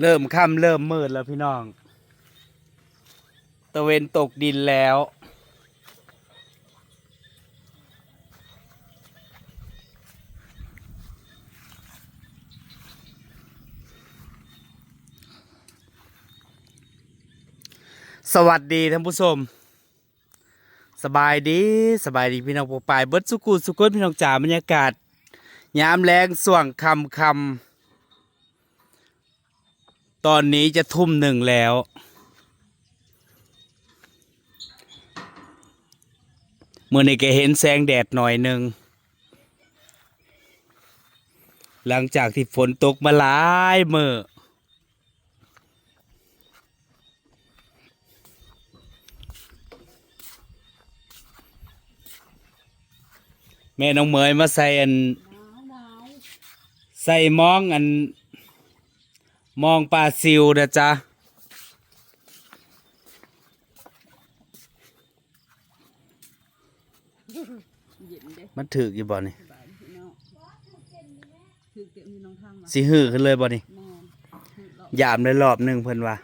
เริ่มค่ำเริ่มมืดแล้วพี่น้อง ตะเวนตกดินแล้ว สวัสดีท่านผู้ชม สบายดีสบายดีพี่น้องปกปายเบิดสุกุสุกุนพี่น้องจ๋าบรรยากาศ ยามแรงส่วงคำคำ ตอนนี้จะทุ่มหนึ่งแล้ว เมื่อนี้ก็เห็นแสงแดดหน่อยหนึ่ง หลังจากที่ฝนตกมาหลายเมื่อแม่น้องเมยมาใส่อัน ใส่มองอัน มองปลาซิวนะจ๊ะเย็นเด้มันถืออยู่บ่นี่สบายพี่น้องคือเก็บมีน้องทางมาสิหือขึ้นเลยบ่นี่ยามได้รอบหนึ่งเพิ่นว่า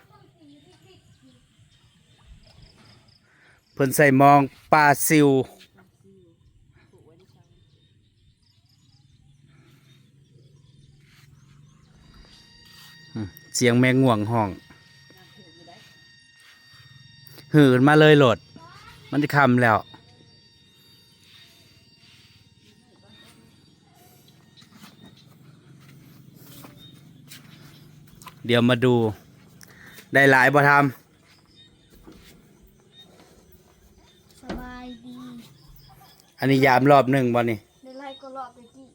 เพิ่นใส่มองปลาซิว ปลูกไว้ในช้าง เสียงแมงง่วงห้องน้ำเถื่อนอยู่ได้หือขึ้นมาเลยโหลด มันจะคำแล้ว เดี๋ยวมาดู ได้หลายบ่ทสบายดีำอันนี้ยามรอบหนึ่งบ่นี่ได้ไล่ก็รอบไปกี่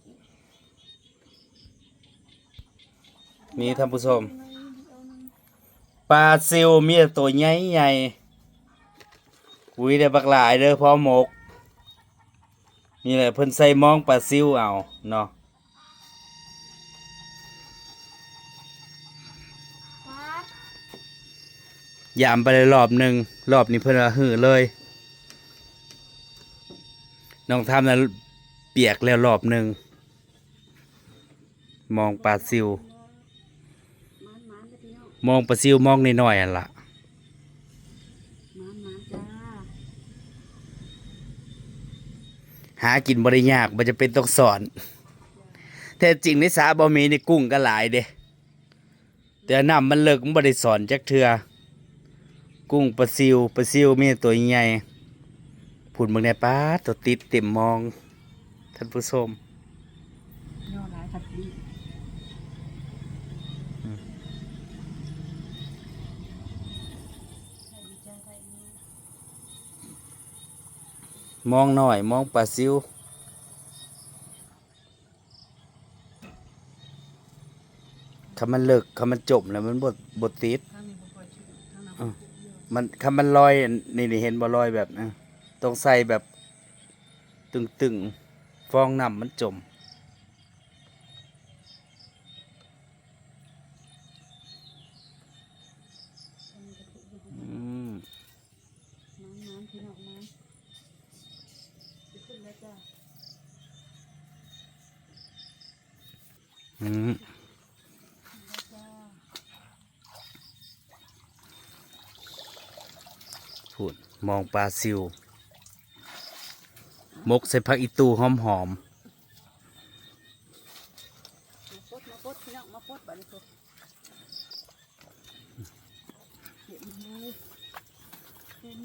นี่ท่านผู้ชมในเดียวนึง ปลาซิวมีแต่ตัวใหญ่ใหญ่ๆอุ้ยได้บักหลายเด้อพ่อหมก นี่แหละเพิ่นใส่มองปลาซิวเอาเนาะยามไปเลยรอบหนึ่งรอบนี้เพิ่นหือเลยน้องทำนั้นเปียกแล้วรอบหนึ่งมองปลาซิว มันมันเด้อพี่น้อง มองปลาซิวมองน้อยๆอันละหากินบ่ได้ยากบ่จะเป็นต้องสอนแท้จริงในสาบ่มีในกุ้งก็หลายเด้แต่น้ำมันเลิกมันบ่ได้สอนจักเทือกุ้งปลาซิวปลาซิวมีตัวใหญ่ผุนเบิ่งในป้าตัวติดเต็มมอง ท่านผู้ชม มองหน่อยมองปลาซิวคำมันเลิกคำมันจมแล้วมันบดบดติดทางนี้บ่ค่อยชื่อทางนั้นอะมันคำมันลอยอันนี่นี่เห็นบ่ลอยแบบนะต้องใส่แบบตึงตึงๆฟองน้ำมันจม อืมมันมันพี่น้องมันขึ้น แล้วจ้าอืมจ้าพูดมองปลาซิว มกใส่ผักอีตูหอมหอมมาปดมาปดพี่น้องมาปดบัดนี้พดเห็นเลย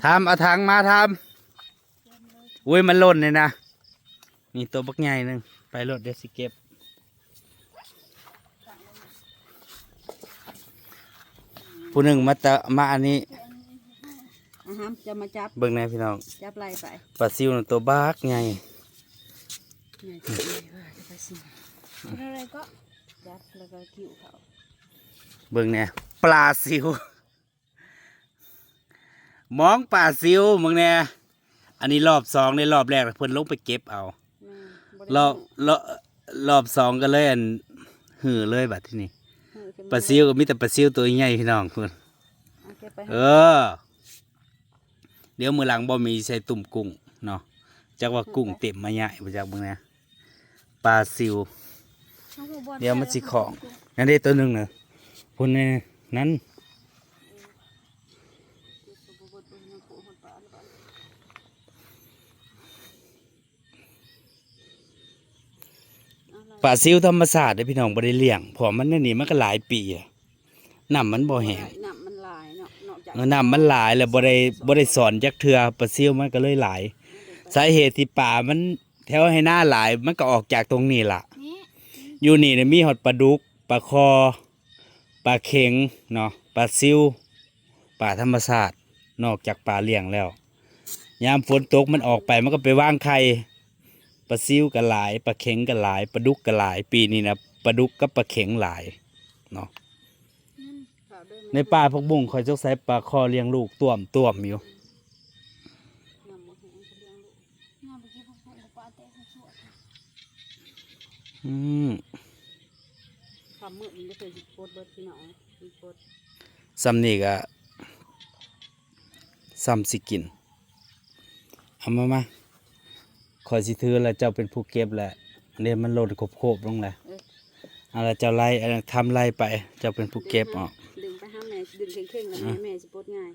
ๆทำเอาถังมาทำ อุ้ยมันหล่นเลยนะ มีตัวบักใหญ่หนึ่งไปรถเดยวสิเก็บผู้หนึ่งมาตะมาอันนี้อาหารจะมาจับเบิ่งแน่พี่น้องจับไล่ไปปลาซิวน่ะตัวบักใหญ่เนี่ยจะไปว่าจะไปสิอะไรก็จับแล้วก็คิ้วเขาเบิ่งแน่ปลาซิวมองปลาซิวมึงแน่ อันนี้รอบสองในรอบแรกเพิ่นลงไปเก็บเอาแม่บ่ได้รอบรอบรอบสองก็เลยอันหือเลยบัดที่นี่เออขึ้นมปลาซิวก็มีแต่ปลาซิวตัวใหญ่พี่น้องเพิ่นเอาเก็บไปเออ เดี๋ยวมือหลังบ่มีใส่ตุ่มกุ้งเนาะจักว่ากุ้งเต็มมาใหญ่บ่จักเบิ่งนะปลาซิวน้องหัวบอลเดี๋ยวมันสิของนั่นเด้ตัวหนึงน่ะพุ่นนี่นั้น คือสมบูรณ์เป็นน้ำโขงคนป่าหรือเปล่า ปลาซิวธรรมศาสตร์ได้อพี่น้องบ่ได้เลี้ยงเพราะมันนี่นี่มันก็หลายปีอะน้ำมันบ่แห้งน้ำมันลายเนาะนอกจากเออน้ำมันหลายแล้วบ่ได้บ่ได้สอนจักเทื่อปลาซิวมันก็เลยหลาย สาเหตุที่ป่ามันแถวให้หน้าหลายมันก็ออกจากตรงนี้ล่ะ นี่อยู่นี่เนี่ยมีหอดปลาดุกปลาคอปลาเข็งเนาะปลาซิวปลาธรรมชาตินอกจากปลาเลี้ยงแล้ว ยามฝนตกมันออกไปมันก็ไปว่างไข่ ปลาซิวก็หลายปลาเข็งก็หลายปลาดุกก็หลาย ปีนี้นะปลาดุกกับปลาเข็งหลายเนาะในป่าพวกบุ้งคอยจกใส่ปลาคอเลี้ยงลูกต้วมต้วมอยู่ำมันแห้งเขาเลี้ยงลูกงานไปกินพวกผมกับปลาเตะเขาสวดอืมความมืดมันไม่เคยสิโคตรเบิดพี่น้องโคตรซ้ำนี่ก็ซ้ำสิกินเอามามา คอยสิถือแล้วเจ้าเป็นผู้เก็บแหละเดี๋ยวมันหล่นโคบๆลงแหละเออเอาละเจ้าไล่เอาละทำไล่ไป เจ้าเป็นผู้เก็บออกดึงไปห้ามแม่ดึงเข่งๆแล้วแม่แม่สิโคตรง่าย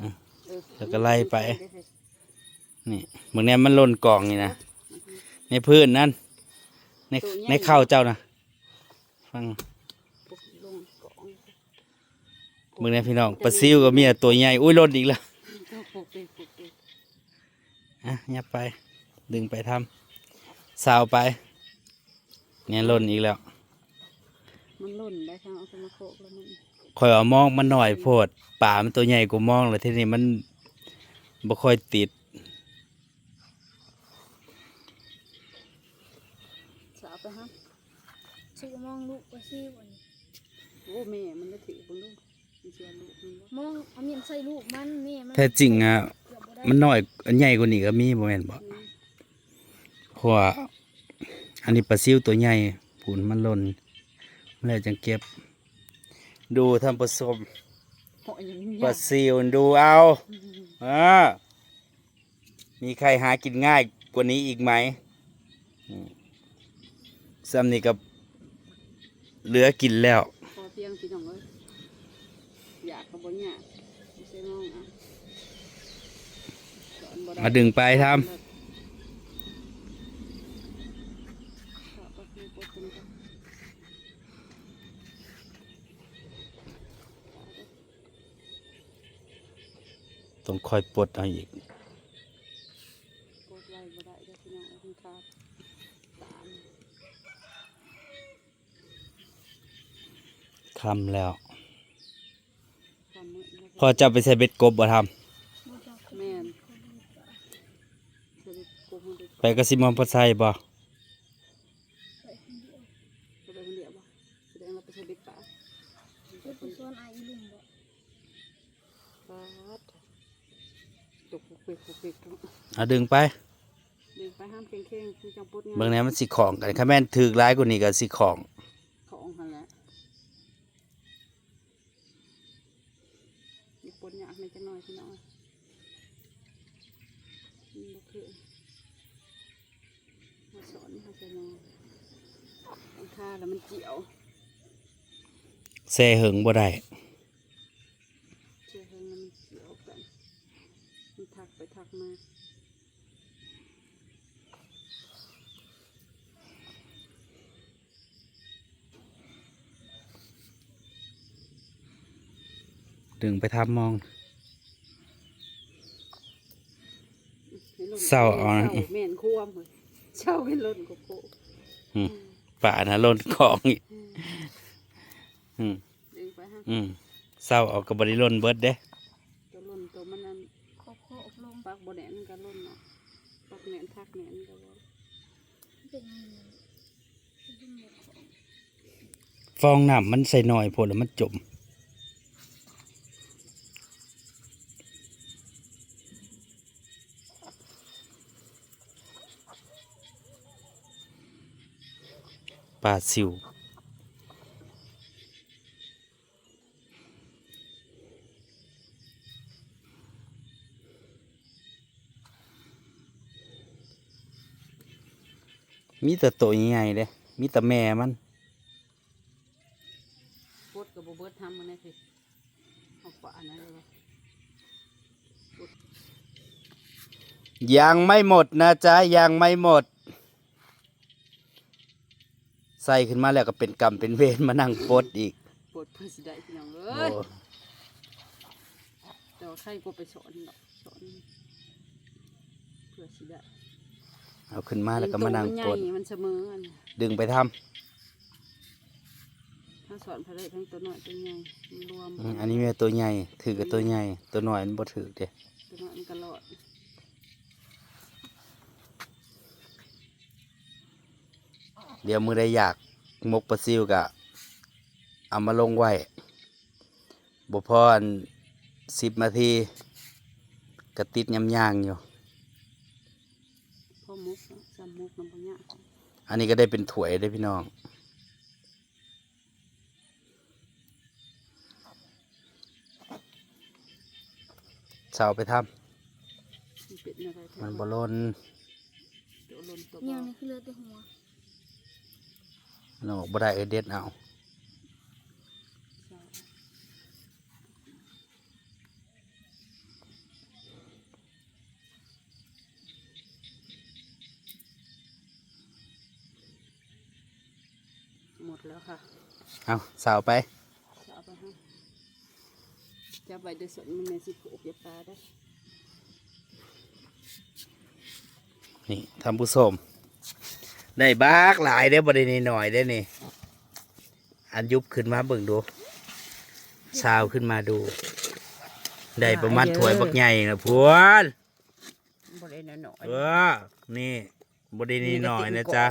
อะเออแล้วก็ไล่ไป นี่เมื่อนี้มันหล่นกล่องนี่นะในพื้นนั่นในในข้าวเจ้านะฟังปุ๊บลงกล่องเมื่อนี้พี่น้องปลาซิวก็มีแต่ตัวใหญ่อุ้ยหล่นอีกแล้วก็ปลูกเองปลูกเองอะยับไป ดึงไปทำสาวไป เนี่ยหล่นอีกแล้ว มันหล่นได้ทั้งเอาไปมาโขกแล้วมันคอยเอามองมันหน่อยโพดป่ามันตัวใหญ่กูมองเลยทีนี้มันบ่ค่อยติดสาวไปห้ามชื่อมองลูกไปชื่อวันโอ้แม่มันไม่ถือบนลูกมันเสียลูกมันบ่มองเอาเมียนใส่ลูกมันแม่มันแท้จริงอะเกือบบ่ได้มันน้อยอันใหญ่กว่านี้ก็มีบ่แม่นบ่อืม เพราะว่าอันนี้ปลาซิวตัวใหญ่ผูนมันหล่นแล้วจังเก็บ ดูท่านผู้ชมเหาะอย่างนี้ปลาซิวดูเอาเออมีใครหากินง่ายกว่านี้อีกไหมอืมซ้ำนี่ก็เหลือกินแล้วพอเพียงพี่น้องเอ้ยอยากกับบนอยากไม่ใช่มองอะสอนบ่ไมาดึงไปทขอปะคือปะคุณครับำ ต้องคอยปลดเอาอีกกดไว้บ่ได้เด้อพี่น้องคุณครับตามคำแล้วความมืดแล้วพอจะไปใส่เบ็ดกบบ่ทบ่จักแม่นจะได้กบมันได้ำไปกระสิมอมพอใส่บ่ เปกปุกเปกเอาดึงไปดึงไปห้ามเข่งเข่งคือจังปดเบิ่งงานแหนี้มันสิของกันถ้าแม่นถือร้ายกว่านี้ก็สิของของหันแหละอย่าปดยากในจังหน่อยพี่น้องนี่บ่คือมาสอนมาใส่นอนต้องท่าแล้วมันเจียวแซ่เหิงบ่ได้ มาดึงไปทำมองให้ล่นเศร้าเอานะศร้แม่นควมเลยเช่าเป็นล่นโกโก้อืมป่านะล้นของอีกอืมดึงไปฮะอืมเศร้าเอากับบริล้นเบิดเด้ ตัวล่นตัวมันนั้น โคโคอบลง ปักบแหนนก็ล่นเนาะปักแหนนทักแหนนก็ล่นเป็นยังไงเป็นหมดของฟองน้ำมันใส่หน่อยพอแล้วมันจม ปลาซิว มีแต่ตัวใหญ่ๆเลยมีแต่แม่มันโคตรกับโบเบิร์ดทำมันได้สิเอาฝาอันนั้นเลยยังไม่หมดนะจ๊ะยังไม่หมด ใส่ขึ้นมาแล้วก็เป็นกรรมเป็นเวรมานั่งปลดอีกปวดเพื่อสิได้พี่น้องเอ้โอ้ยแต่ว่าใครก็ไปสอนดอกสอนเพื่อสิได้ เอาขึ้นมาแล้วก็มานั่งปลดตัวมันใหญ่มันเสมออันดึงไปทำทั้งสอนพระได้ทั้งตัวน้อยตัวใหญ่มันรวมอืมอันนี้แม่ตัวใหญ่ถือกับตัวใหญ่ ตัวน้อยมันบ่ถือเด้ตัวน้อยมันก็รอดเดี๋ยวมือได้อยากมกปลาซิวกะเอามาลงไว้บ่พออันสิบนาทีกระติดยำย่างอยู่ พ่อมุกเนาะจำมุกน้ำปัญญาอันนี้ก็ได้เป็นถ้วยได้อพี่น้อง เสาไปทมันเป็นอะไรำมันบอลนตัวลนตัวเนี่ยเบานี่คือเลือดแต่หัวมันออกบ่ได้เออเด็ดเอา แล้วค่ะเอาเสาไปจะเอาไปให้จะไปเดือดสนมันในสิผูกอย่าปลาได้นี่ทำผู้ชมได้บากหลายได้อบริเนหน่อยได้อนี่ อันยุบขึ้นมาเบิ่งดูชาวขึ้นมาดู ได้ประมาณถ้วยบักใหญ่นะพวนบริเวณหน่อยเออนี่บริเนหน่อยนะจ๊ะ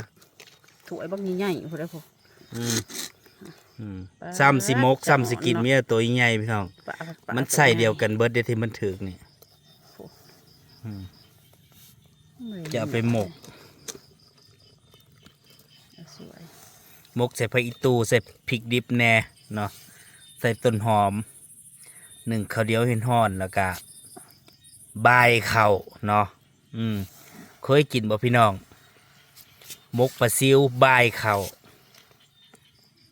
ถ้วยบางใหญ่ๆพอได้พออืมอืมปลา ซ้ำสิมกซ้ำสิกินเนาะเมียตัวใหญ่พี่น้องปลาปลามันใส่เดียวกันเบิร์ดเดยวที่มันถึกนี่อืมจะเอาไปหมกสวยหมกใส่ผักอีตูใส่พริกดิบแหน่เนาะใส่ต้นหอมหนึ่งข้าวเดียวเห็นห่อนแล้วก็บายเข่าเนาะอืมเคยกินบ่พี่น้องหมกปลาซิวบายเข่า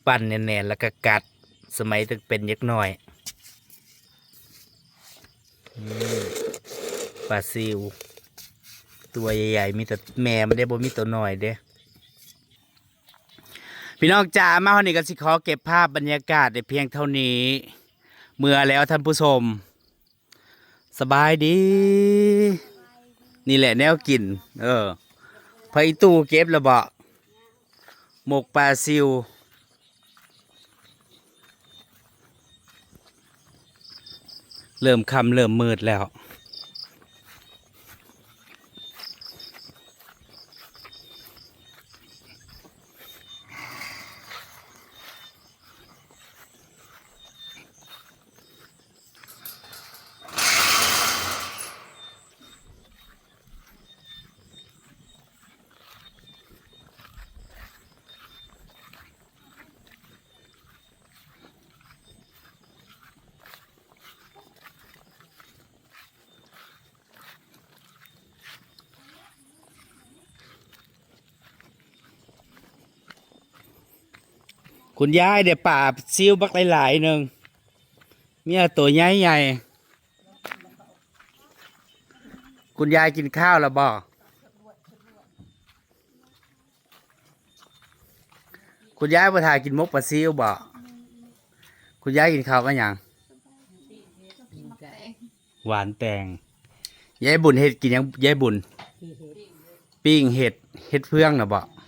ปั้นแน่นๆแล้วก็กัดสมัยตึกเป็นเล็กน้อยปลาซิว ตัวใหญ่ๆ มีแต่แม่ไม่ได้บ่มีตัวน้อยเด้พี่น้องจ๋ามาวันนี้ก็สิขอเก็บภาพบรรยากาศในเพียงเท่านี้ เมื่อแล้วท่านผู้ชม สบายดี นี่แหละแนวกิน เออพออีตู้เก็บแล้วบ่หมกปลาซิว เริ่มค่ำเริ่มมืดแล้ว คุณยายเดี๋ยวป่าซิวบักหลายๆหนึ่งเมียตัวใหญ่ใหญ่ๆคุณยายกินข้าวแล้วบ่คุณยายประทากินมกปลาซิวบ่คุณยายกินข้าวกันยังหวานแตงยายบุญเห็ดกินยังยายบุญปิ้งเห็ดเห็ดเฟืองนะบ่ๆ